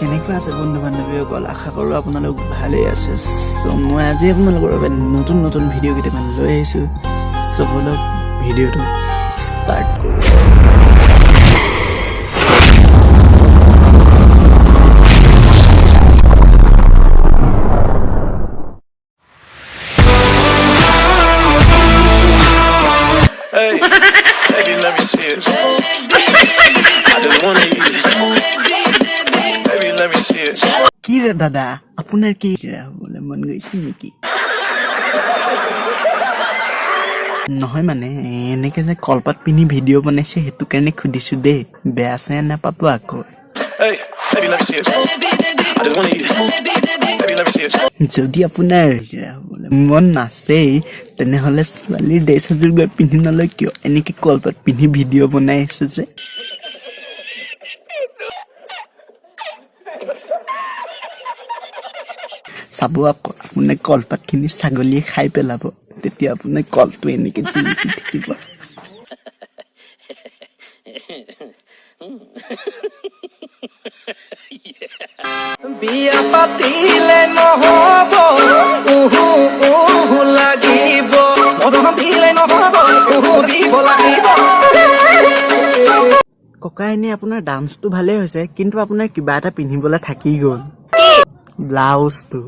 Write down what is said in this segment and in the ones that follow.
কেনেকুৱা আছে বন্ধু বান্ধৱীসকল আশা কৰোঁ আপোনালোক ভালেই আছে। চ' মই আজি আপোনালোকৰ বাবে নতুন নতুন ভিডিঅ' কেইটামান লৈ আহিছোঁ। চ' বলক ভিডিঅ'টো ষ্টাৰ্ট কৰোঁ। Let me see it. ৰে দাদা আপোনাৰ কি হ'বলৈ মন গৈছে নেকি নহয় মানে এনেকে যে কলপাত পিন্ধি ভিডিঅ' বনাইছে সেইটো কাৰণে সুধিছো দেই বেয়া চেয়া নাপাব আকৌ. যদি আপোনাৰ মন নাছেই তেনেহ'লে ছোৱালীৰ ড্ৰেছ এযোৰ গৈ পিন্ধি নলয় কিয় এনেকে কলপাত পিন্ধি ভিডিঅ' বনাই আছে যে চাব আকৌ। আপোনাৰ কলপাতখিনি ছাগলীয়ে খাই পেলাব। তেতিয়া আপোনাৰ কলটো এনেকে জিলিকি থাকিব। বিয়া পাতিলে নহব উহু উহু লাগিব। দিলে নহব উহু দিব লাগিব। ককা এনেই আপোনাৰ ডান্সটো ভালেই হৈছে কিন্তু আপোনাৰ কিবা এটা পিন্ধিবলৈ থাকি গ'ল। ব্লাউজটো।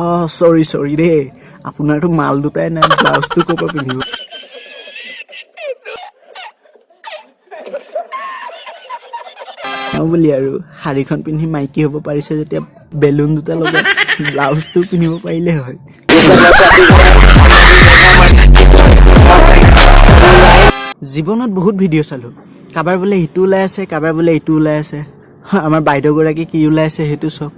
অঁ চৰি চৰি দেই। আপোনাৰতো মাল দুটাই নাই ব্লাউজটো ক'ৰ পৰা পিন্ধিব? অঁ বুলি আৰু শাড়ীখন পিন্ধি মাইকী হ'ব পাৰিছে যেতিয়া বেলুন দুটা লগত ব্লাউজটো পিন্ধিব পাৰিলে হয়। জীৱনত বহুত ভিডিঅ' চালো। কাৰোবাৰ বোলে ইটো ওলাই আছে কাৰোবাৰ বোলে ইটো ওলাই আছে। আমাৰ বাইদেউগৰাকী কি ওলাই আছে সেইটো চাওক।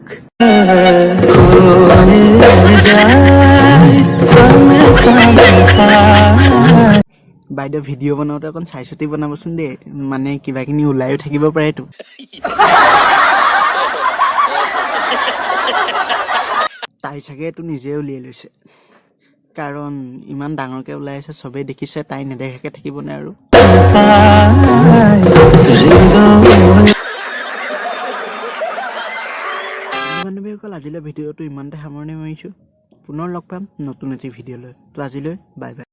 বাইদেউ ভিডিঅ' বনাওঁতে অকণ চাই চিতি বনাবচোন দেই মানে কিবাকিনি ওলাইও থাকিব পাৰেতো। তাই চাগে এইটো নিজে উলিয়াই লৈছে। কাৰণ ইমান ডাঙৰকে ওলাই আছে চবেই দেখিছে তাই নেদেখাকে থাকিবনে আৰু আজিলৈ ভিডিঅ'টো ইমানতে সামৰণি মাৰিছোঁ। পুনৰ লগ পাম নতুন এটি ভিডিঅ'লৈ। তো আজিলৈ, বাই বাই।